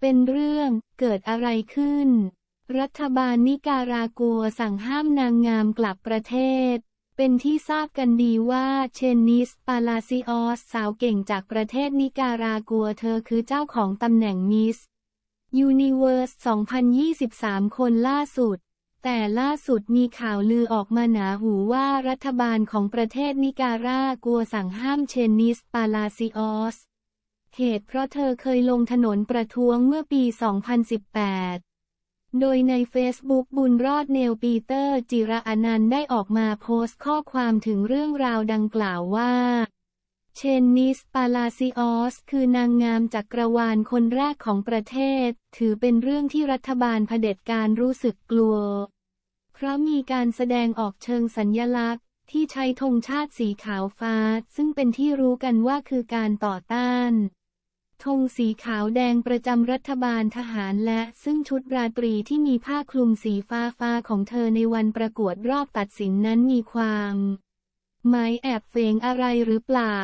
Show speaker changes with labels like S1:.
S1: เป็นเรื่องเกิดอะไรขึ้น รัฐบาลนิการากัวสั่งห้ามนางงามกลับประเทศ เป็นที่ทราบกันดีว่าเชนนิส ปาลาซิออส สาวเก่งจากประเทศนิการากัวเธอคือเจ้าของตำแหน่งมิสยูนิเว r ร์ส 2023 คนล่าสุด แต่ล่าสุดมีข่าวลือออกมาหนาหูว่ารัฐบาลของประเทศนิการากัวสั่งห้ามเชนนิส ปาลาซิออส เหตุเพราะเธอเคยลงถนนประท้วงเมื่อปี 2018 โดยในเฟซบุ๊กบุญรอดเนลปีเตอร์จิระอนันต์ได้ออกมาโพสต์ข้อความถึงเรื่องราวดังกล่าวว่า เชนนิสปาลาซิออส คือนางงามจักรวาลคนแรกของประเทศ ถือเป็นเรื่องที่รัฐบาลเผด็จการรู้สึกกลัว เพราะมีการแสดงออกเชิงสัญญลักษณ์ ที่ใช้ธงชาติสีขาวฟ้า ซึ่งเป็นที่รู้กันว่าคือการต่อต้าน ธงสีขาวแดงประจำรัฐบาลทหารและซึ่งชุดราตรีที่มีผ้าคลุมสีฟ้าฟ้าของเธอในวันประกวดรอบตัดสินนั้นมีความหมายแอบเฟงอะไรหรือเปล่า